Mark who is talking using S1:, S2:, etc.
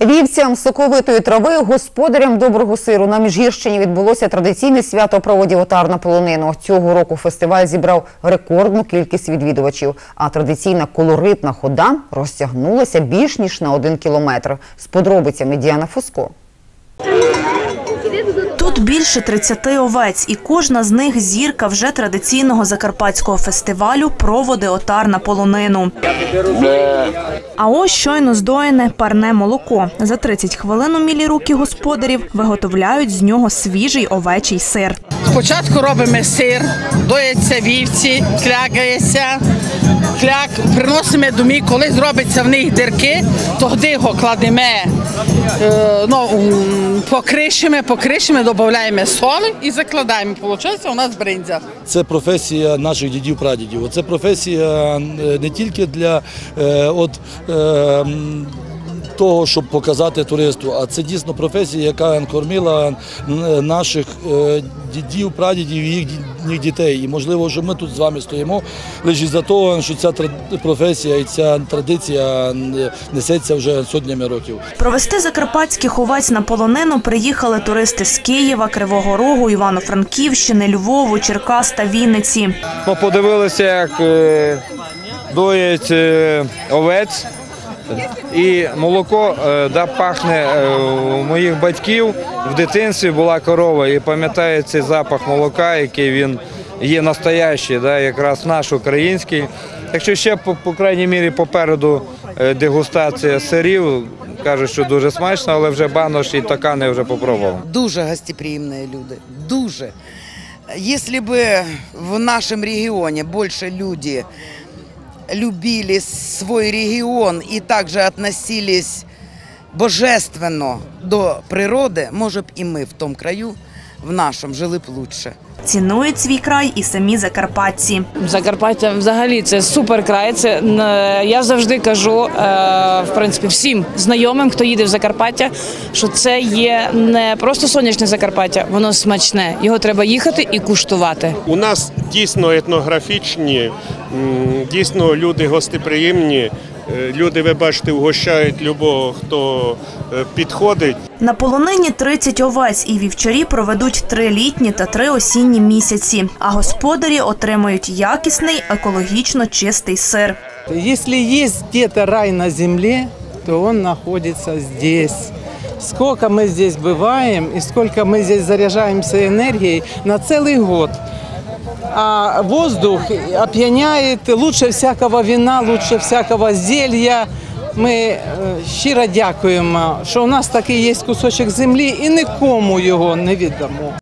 S1: Вівцям соковитої трави, господарям доброго сиру на Міжгірщині відбулося традиційне свято проводів отар на полонину. Цього року фестиваль зібрав рекордну кількість відвідувачів, а традиційна колоритна хода розтягнулася більш ніж на один кілометр. З подробицями Діана Фуско.
S2: Тут більше 30 овець, і кожна з них зірка вже традиційного закарпатського фестивалю проводи отар на полонину. А ось щойно здоєне парне молоко. За 30 хвилин умілі руки господарів виготовляють з нього свіжий овечий сир.
S3: Спочатку робимо сир, доїться вівці, клягається. Приносимо домі, коли зробиться в них дірки, тоді його кладемо, е, ну, м, покришимо, додаємо соли і закладаємо. Получається у нас бриндзя.
S4: Це професія наших дідів прадідів. Це професія е, не тільки для е, от, того, щоб показати туристу, а це дійсно професія, яка кормила м, наших е, дідів, прадідів і їхніх дітей. І можливо, що ми тут з вами стоїмо лише за того, що ця професія і ця традиція несеться вже сотнями років.
S2: Провести закарпатських овець на полонину приїхали туристи з Києва, Кривого Рогу, Івано-Франківщини, Львову, Черкас та Вінниці.
S5: Ми подивилися, як е, доять е, овець. І молоко е, да, пахне е, у моїх батьків в дитинстві була корова, і пам'ятаю цей запах молока, який він є настоящий, да, якраз наш український. Якщо ще по, по крайній мірі попереду е, дегустація сирів, кажуть, що дуже смачно, але вже банош і токани вже попробував.
S6: дуже гостеприимные люди, дуже. Если бы в нашем регионе больше люди любили свой регион и также относились божественно до природи, може б і ми в тому краю, в нашому, жили б лучше.
S2: Цінують свій край і самі закарпатці.
S7: Закарпаття взагалі це супер край. Це е, я завжди кажу, е, в принципі, всім знайомим, хто їде в Закарпаття, що це є не просто сонячне Закарпаття, воно смачне. Його треба їхати і куштувати.
S8: У нас дійсно етнографічні, дійсно люди гостеприємні. Е, Люди, ви бачите, угощають любого, хто е, підходить.
S2: На полонині 30 овець і вівчарі проведуть три літні та три осінні місяці. А господарі отримають якісний екологічно чистий сир.
S9: Если есть где-то рай на земле, то он находится здесь. Сколько мы здесь бываем и сколько мы здесь заряжаемся энергией на целый год. А воздух опьяняет лучше всякого вина, лучше всякого зелья. Ми е, щиро дякуємо, що у нас такий є кусочок землі і нікому його не віддамо.